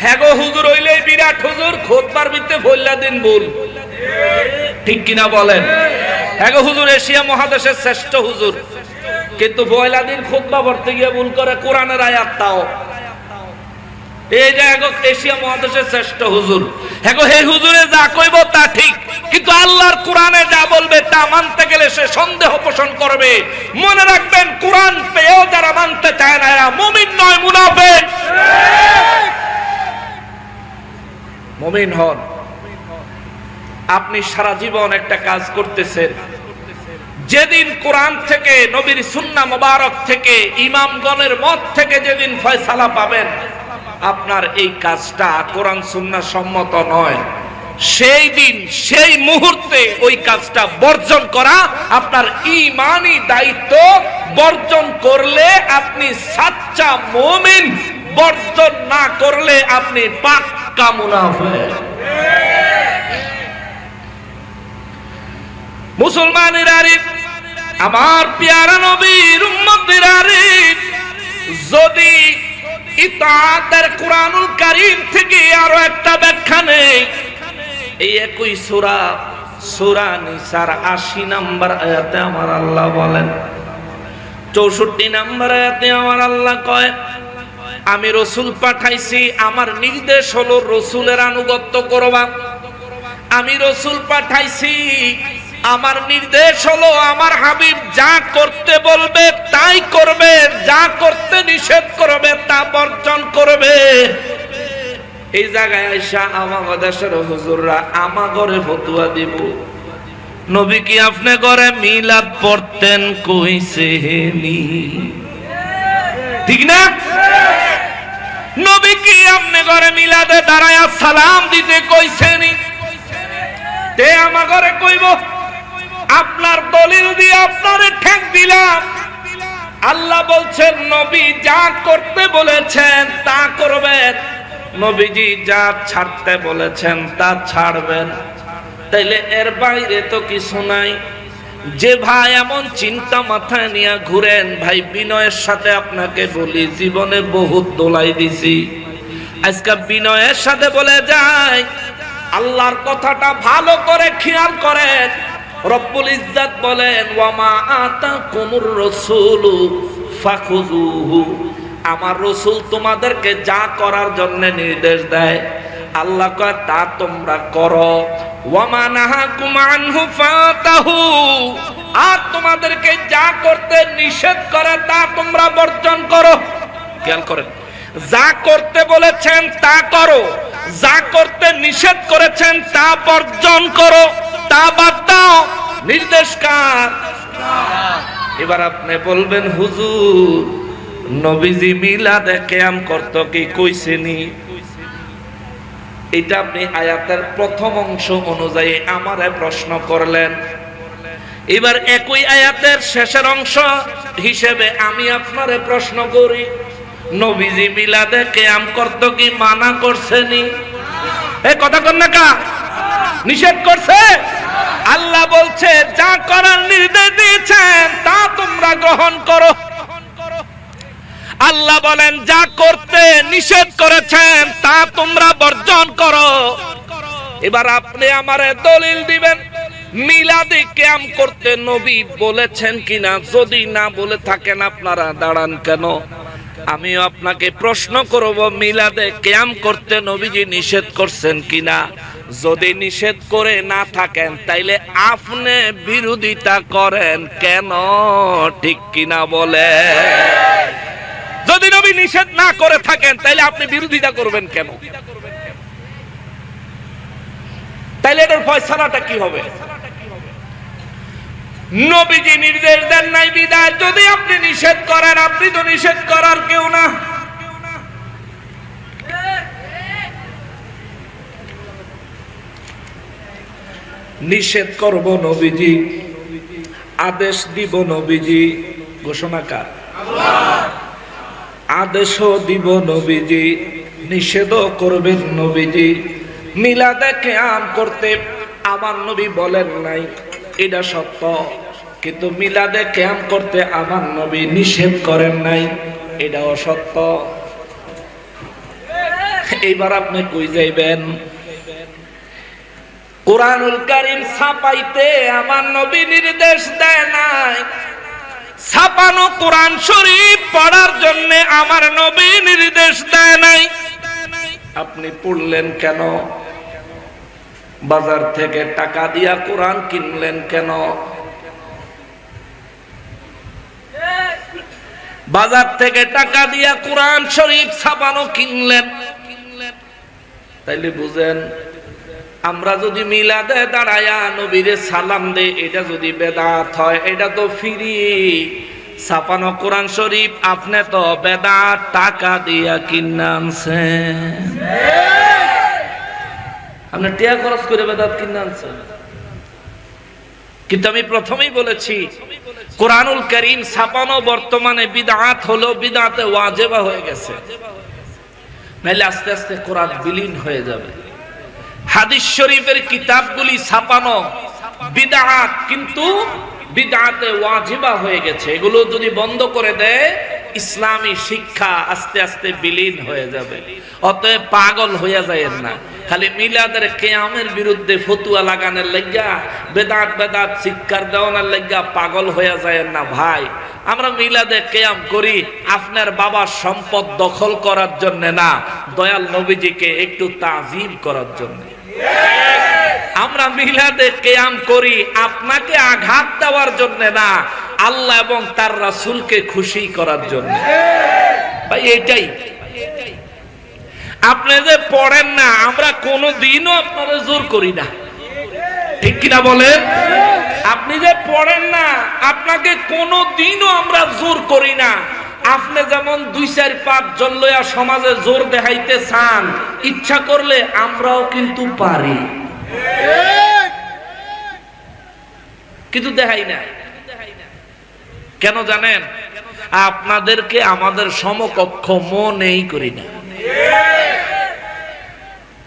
হ্যাঁ হ্যাঁ এশিয়া মহাদেশের শ্রেষ্ঠ হুজুর। কিন্তু পয়লা দিন খুতবা পড়তে গিয়ে ভুল করে কোরআনের আয়াত তাও। এই যে এশিয়া মহাদেশের শ্রেষ্ঠ হুজুর। এগো হে হুজুরে যা কইব তা ঠিক। কিন্তু আল্লাহর কোরআনে যা বলবে তা মানতে গেলে সে সন্দেহ পোষণ করবে। মনে রাখবেন, কোরআন পেয়েও যারা মানতে চায় না, এরা মুমিন নয়, মুনাফিক। মুমিন হন। আপনি সারা জীবন একটা কাজ করতেছেন। যেদিন কোরআন থেকে, নবীর সুন্না মোবারক থেকে, ইমামগণের মত থেকে যেদিন ফয়সালা পাবেন, আপনার এই কাজটা কোরআন সুন্না সম্মত নয়। সেই দিন, সেই মুহূর্তে ওই কাজটা বর্জন করা আপনার ইমানই দায়িত্ব বর্জন করলে আপনি সাচ্চা মুমিন, বর্জন না করলে আপনি পাক্কা মুনাফিক। মুসলমানের আরিফ, আমার পেয়ারা নবীর উম্মতের আরিফ, যদি ইতাদের কোরআনুল কারীম থেকে আরও একটা ব্যাখ্যা নেই এই একই সূরা সূরা নিসার 80 নাম্বার আয়াতে আমার আল্লাহ বলেন 64 নাম্বার আয়াতে আমার আল্লাহ কয়, আমি রসুল পাঠাইছি, আমার নির্দেশ হলো রসুলের আনুগত্য করবা। আমি রসুল পাঠাইছি, আমার নির্দেশ হলো আমার হাবিব যা করতে বলবে তাই করবে, যা করতে নিষেধ করবে তা বর্জন করবে। এই জায়গায় আইসা আমার দেশের হুজুররা আমা ঘরে ফতুয়া দিব। নবী কি আপনি ঘরে মিলাদ পড়তেন? কইছে নি। ঠিক না? নবী কি আপনি ঘরে মিলাদে দাঁড়ায় সালাম দিতে কইছেনি তে আমার ঘরে কইব, আপনার দলিল দিয়ে আপনারে ঠেক দিলাম। আল্লাহ বলছেন, নবী যা করতে বলেছেন তা করবেন। নবীজি যা ছাড়তে বলেছেন তা ছাড়বেন। তাইলে এর বাইরে তো কিছু নাই। যে ভাই এমন চিন্তা মাথায় নিয়ে ঘুরেন, ভাই বিনয়ের সাথে আপনাকে বলি, জীবনে বহুত দোলাই দিছি। আজকে বিনয়ের সাথে বলে যায় আল্লাহর কথাটা ভালো করে খেয়াল করেন। রব্বুল ইজ্জাত বলেন ওয়ামা আতা কুমুর রসুলু ফাখুজুহু আমার রসুল তোমাদেরকে যা করার জন্য নির্দেশ দেয়। আল্লাহ কয়, তা তোমরা করো। আর তোমাদেরকে যা করতে নিষেধ করে, তা তোমরা বর্জন করো। খেয়াল করেন, যা করতে বলেছেন তা করো, যা করতে নিষেধ করেছেন তা বর্জন করো, তা বাদ দাও। নির্দেশ কার? এবার আপনি বলবেন, হুজুর নবীজি মিলাদে কেয়াম করত কি কইছেনি? এটা আপনি আয়াতের প্রথম অংশ অনুযায়ী আমারে প্রশ্ন করলেন। এবার একই আয়াতের শেষের অংশ হিসেবে আমি আপনারে প্রশ্ন করি, নবীজি মিলাদে কেয়াম করত কি মানা করছেনি? এ কথা কন না কা? নিষেধ করছে? আল্লাহ বলছে, যা করার নির্দেশ দিয়েছেন, তা তোমরা গ্রহণ করো। আল্লাহ বলেন, যা করতে নিষেধ করেছেন, তা তোমরা বর্জন করো। এবার আপনি আমারে দলিল দিবেন, মিলাদি ক্যাম করতে নবী বলেছেন কিনা? যদি না বলে থাকেন আপনারা, দাঁড়ান কেন? আমিও আপনাকে প্রশ্ন করব, মিলাদে ক্যাম করতে নবীজি নিষেধ করছেন কিনা? যদি নিষেধ করে না থাকেন, তাইলে আপনি বিরোধিতা করেন কেন? ঠিক কিনা বলে যদি নবী নিষেধ না করে থাকেন, তাইলে আপনি বিরোধিতা করবেন কেন? তাইলে এটার ফয়সালাটা কি হবে? নবীজি নির্দেশ দেন নাই বিদায়। যদি আপনি নিষেধ করেন, আপনি তো নিষেধ করার কেউ না। নিষেধ করব নবীজি, আদেশ দিব নবীজি। ঘোষণা কার? আদেশও দিব নবীজি নিষেধও করবেন নবীজি। মিলাদে কেয়াম করতে আমার নবী বলেন নাই, এটা সত্য। কিন্তু মিলাদে ক্যাম্প করতে আমার নবী নিষেধ করেন নাই, এটাও সত্য। এইবার আপনি কই যাইবেন? কোরআনুল কারিম ছাপাইতে আমার নবী নির্দেশ দেয় নাই ছাপানো কোরআন শরীফ পড়ার জন্য আমার নবী নির্দেশ দেয় নাই। আপনি পড়লেন কেন? বাজার থেকে টাকা দিয়া কোরআন কিনলেন কেন? বাজার থেকে টাকা দিয়া কোরআন শরীফ ছাপানো কিনলেন। তাইলে বুঝেন আমরা যদি মিলাদে দাঁড়ায়া নবীরে সালাম দে এটা যদি বেদাত হয়, এটা তো ফিরি। ছাপানো কোরআন শরীফ, আপনি তো বেদাত টাকা দিয়া কিনে আনছেন। আপনি টিয়া খরচ করে বেদাত কিনে আনছেন। কিন্তু আমি প্রথমেই বলেছি, কোরআনুল করিম ছাপানো বর্তমানে বিদাত হলো বিদাতে ওয়াজেবা হয়ে গেছে। নাইলে আস্তে আস্তে কোরআন বিলীন হয়ে যাবে। হাদিস শরীফের কিতাবগুলি ছাপানো বিদাত কিন্তু বিদাতে ওয়াজিবা হয়ে গেছে। এগুলো যদি বন্ধ করে দেয়, ইসলামী শিক্ষা আস্তে আস্তে বিলীন হয়ে যাবে। অতএব পাগল হইয়া যায় না। খালি মিলাদের কেয়ামের বিরুদ্ধে ফতুয়া লাগানোর লেগা, বেদাত বেদাত শিক্ষার দেওয়ানোর লেগা পাগল হইয়া যায় না ভাই। আমরা মিলাদে কেয়াম করি, আপনার বাবার সম্পদ দখল করার জন্য না, দয়াল নবীজিকে একটু তাজিম করার জন্য। আমরা মিলাদে কেয়াম করি, আপনাকে আঘাত দেওয়ার জন্য না, আল্লাহ এবং তার রাসূলকে খুশি করার জন্য। এটাই আপনি যে পড়েন না, আমরা কোনো দিনও আপনারা জোর করি না। ঠিক কিনা বলেন? আপনি যে পড়েন না, আপনাকে কোনো দিনও আমরা জোর করি না। আপনি যেমন দুই, চার পাঁচ জন লইয়া সমাজে জোর দেখাইতে চান ইচ্ছা করলে আমরাও কিন্তু পারি। কিন্তু দেখাই না। কেন জানেন? আপনাদেরকে আমাদের সমকক্ষ মনেই করি না।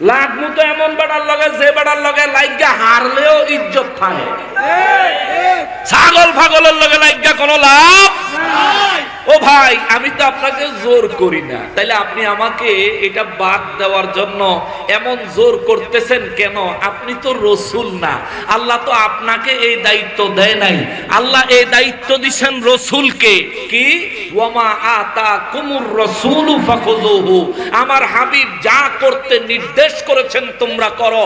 লাভ মতো এমন বেড়ার লগে, যে বেড়ার লগে লাইগা হারলেও ইজ্জত থাকে। ছাগল ফাগলের লগে লাইগা কোনো লাভ ও ভাই, আমি তো আপনাকে জোর করি না। তাইলে আপনি আমাকে এটা বাদ দেওয়ার জন্য এমন জোর করতেছেন কেন? আপনি তো রসুল না। আল্লাহ তো আপনাকে এই দায়িত্ব দেয় নাই। আল্লাহ এই দায়িত্ব দিছেন রসুলকে। কি? ওয়ামা আতা কুমুর রসুল আমার হাবিব যা করতে নির্দেশ করেছেন তোমরা করো।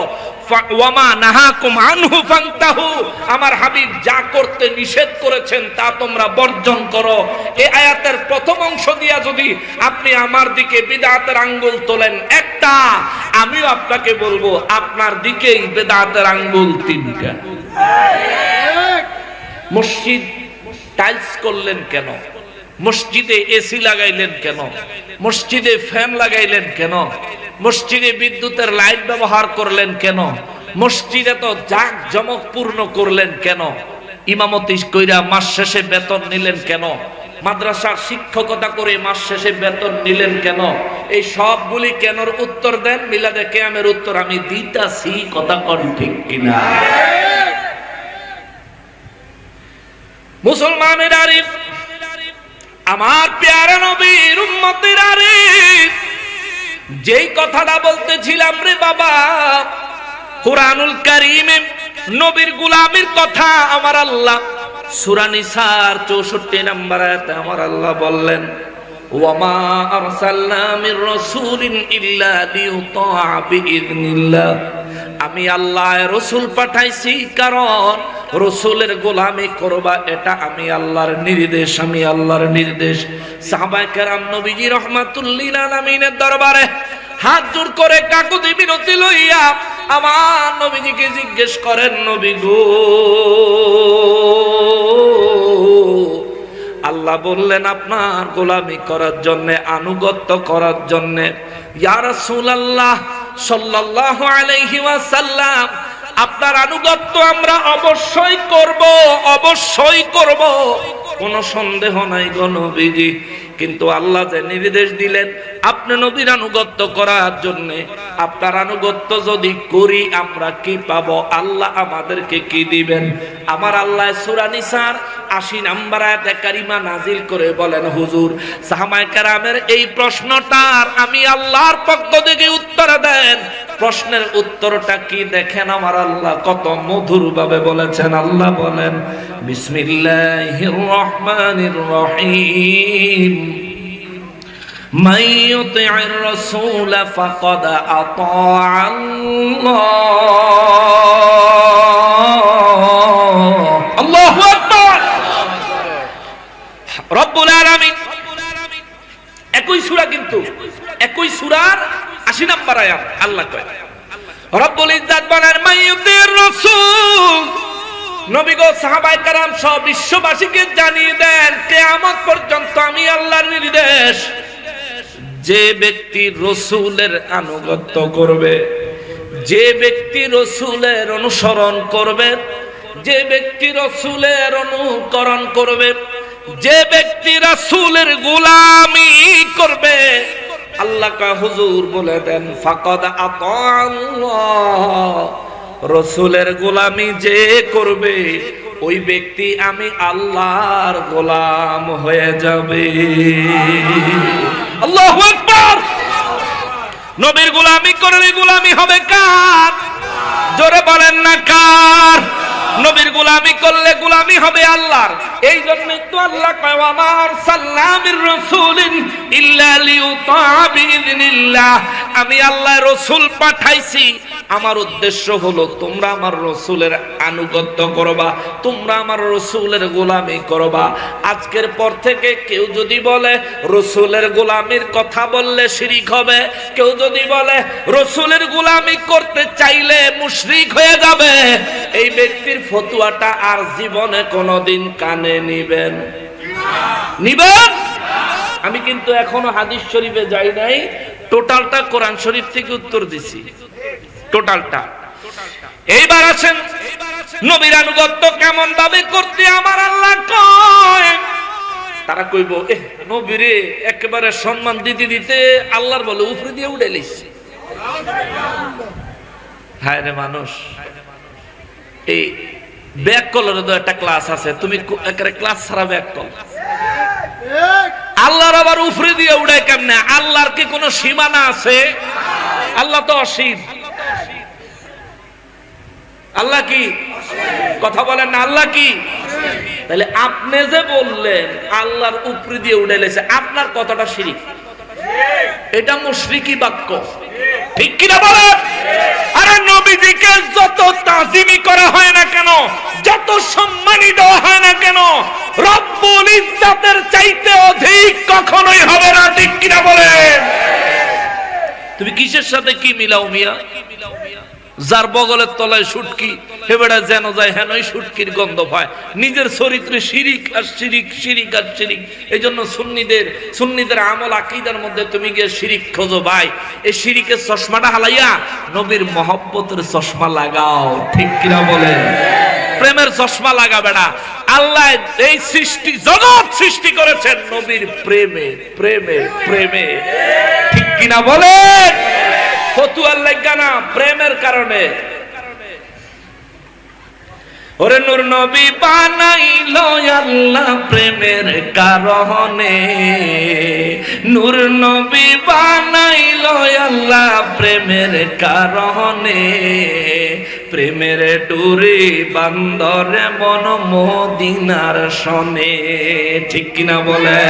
আমার হাবিব যা করতে নিষেধ করেছেন তা তোমরা বর্জন করো। আয়াতের প্রথম অংশ দিয়া যদি আপনি আমার দিকে বিদাতের আঙ্গুল তোলেন, একটা, আমিও আপনাকে বলব, আপনার দিকেই বেদাতের আঙ্গুল তিনটা। মসজিদ টাইলস করলেন কেন? মসজিদে এসি লাগাইলেন কেন? মসজিদে ফ্যান লাগাইলেন কেন? মসজিদে বিদ্যুতের লাইট ব্যবহার করলেন কেন? মসজিদে তো জাক জমক পূর্ণ করলেন কেন? ইমামতি কইরা মাস শেষে বেতন নিলেন কেন? মাদ্রাসার শিক্ষকতা করে মাস শেষে বেতন নিলেন কেন? এই সবগুলি কেনর উত্তর দেন? মিলাদে কেয়ামের উত্তর, আমি দিতাছি, কথা কন ঠিক কিনা? মুসলমানের আরিফ, আমার পেয়ারা নবীর উম্মতের আরিফ যেই কথাটা বলতেছিলাম রে বাবা, কোরআনুল কারিমে নবীর গুলামের কথা আমার আল্লাহ সূরা নিসার 64 নম্বর আমার আল্লাহ বললেন ইল্লা আমি আল্লাহ রসুল পাঠাইছি কারণ রসুলের গোলামি করবা, এটা আমি আল্লাহর নির্দেশ, আমি আল্লাহর নির্দেশ। সাহাবায়ে কেরাম নবীজি রহমাতুল্লিল দরবারে হাত জোর করে কাকুতি বিনতি লইয়া আমার নবীজিকে জিজ্ঞেস করেন, নবী গো, আল্লাহ বললেন আপনার গোলামি করার জন্য, আনুগত্য করার জন্য আলাইহি আপনার আনুগত্য আমরা অবশ্যই করব অবশ্যই করব। কোনো সন্দেহ নাই গো নবীজি। কিন্তু আল্লাহ যে নির্দেশ দিলেন, আপনি নবীর আনুগত্য করার জন্য, আপনার আনুগত্য যদি করি, আমরা কি পাবো? আল্লাহ আমাদেরকে কি দিবেন? আমার আল্লাহ সুরানিসার আশি নাম্বার আয়াতে কারিমা নাজিল করে বলেন, হুজুর সাহামায়ে কেরামের এই প্রশ্নটার আমি আল্লাহর পক্ষ থেকে উত্তর দেন। প্রশ্নের উত্তরটা কি দেখেন আমার আল্লাহ কত মধুর ভাবে বলেছেন আল্লাহ বলেন বিসমিল্লাহির রহমানির রহিম من يطع الرسول فقد أطاع الله الله أكبر রব্বুল আলামিন একই সূরা কিন্তু একই সূরার 80 নাম্বার আয়াত আল্লাহ কয় রব্বুল ইজ্জাত বলেন মাইয়ুতির রাসূল নবী গো সাহাবায়ে کرام সব বিশ্ববাসীকে জানিয়ে দেন কিয়ামত পর্যন্ত আমি আল্লাহর নির্দেশ যে ব্যক্তি রসুলের আনুগত্য করবে যে ব্যক্তি রসুলের অনুসরণ করবে যে ব্যক্তি রসুলের অনুকরণ করবে যে ব্যক্তি রাসূলের গোলামি করবে আল্লাহ কা হুজুর বলে দেন, ফাকাদ রসুলের গোলামি যে করবে, ওই ব্যক্তি আমি আল্লাহর গোলাম হয়ে যাবে। আল্লাহু নবীর গোলামি করলে গোলামি হবে কার? জোরে বলেন না কার? নবীর গোলামি করলে গুলামি হবে আল্লাহর। এই জন্য তো আল্লাহ কয় আমার সাল্লামির রাসূলিন ইল্লা লিউতা বিইذنিল্লাহ আমি আল্লাহ রসুল পাঠাইছি আমার উদ্দেশ্য হলো, তোমরা আমার রসুলের আনুগত্য করবা, তোমরা আমার রসুলের গোলামি করবা। আজকের পর থেকে কেউ যদি বলে, রসুলের গোলামির কথা বললে শিরিক হবে, কেউ যদি বলে, রসুলের গোলামি করতে চাইলে মুশরিক হয়ে যাবে, এই ব্যক্তির ফতুয়াটা আর জীবনে কোনোদিন কানে নিবেন। নিবেন? আমি কিন্তু এখনও হাদিস শরীফে যাই নাই, টোটালটা কোরআন শরীফ থেকে উত্তর দিছি। টোটালটা। এইবার আছেন নবীর আনুগত্য কেমন ভাবে করতে আমার আল্লাহ কয়। তারা কইব এ নবীরে, একেবারে সম্মান দিতে দিতে আল্লাহর বলে উপরে দিয়ে উঠে লিখছে হায় রে মানুষ, এই ব্যাক কলের তো একটা ক্লাস আছে, তুমি একেবারে ক্লাস ছাড়া ব্যাক কল। আল্লাহর আবার উপরে দিয়ে উড়ায় কেমনে? আল্লাহর কি কোনো সীমানা আছে? আল্লাহ তো অসীম। আল্লাহ কি? কথা বলেন না, আল্লাহ কি? তাহলে আপনি যে বললেন, আল্লাহর উপরে দিয়ে উঠে লেছে আপনার কথাটা শিরিক। এটা মুশরিকি বাক্য। ঠিক কিনা বলেন? আরে নবীজিকে যত তাজিমি করা হয় না কেন, যত সম্মানী দেওয়া হয় না কেন, রব্বুল ইজ্জাতের চাইতে অধিক কখনোই হবে না, ঠিক কিনা বলেন? তুমি কিসের সাথে কি মিলাও মিয়া? যার বগলের তলায় সুটকি হেবেড়া যেন যায় হেনই সুটকির গন্ধ পায়। নিজের চরিত্রে শিরিক আর শিরিক শিরিক আর শিরিক। এই জন্য সুন্নিদের সুন্নিদের আমল আকিদার মধ্যে তুমি গিয়ে শিরিক খোঁজো ভাই। এই শিরিকের চশমাটা হালাইয়া নবীর মহব্বতের চশমা লাগাও, ঠিক কিনা বলেন? প্রেমের চশমা লাগাবে না আল্লাহ এই সৃষ্টি, জগৎ সৃষ্টি করেছেন নবীর প্রেমে প্রেমে প্রেমে। ঠিক কিনা বলেন? ফতুয়ার লেগা না, প্রেমের কারণে। ওরে নূর নবী বানাইল আল্লাহ প্রেমের কারণে। নূর নবী বানাইল আল্লাহ প্রেমের কারণে। প্রেমের ডুরি বান্দরে মন মদিনার সনে। ঠিক কিনা বলে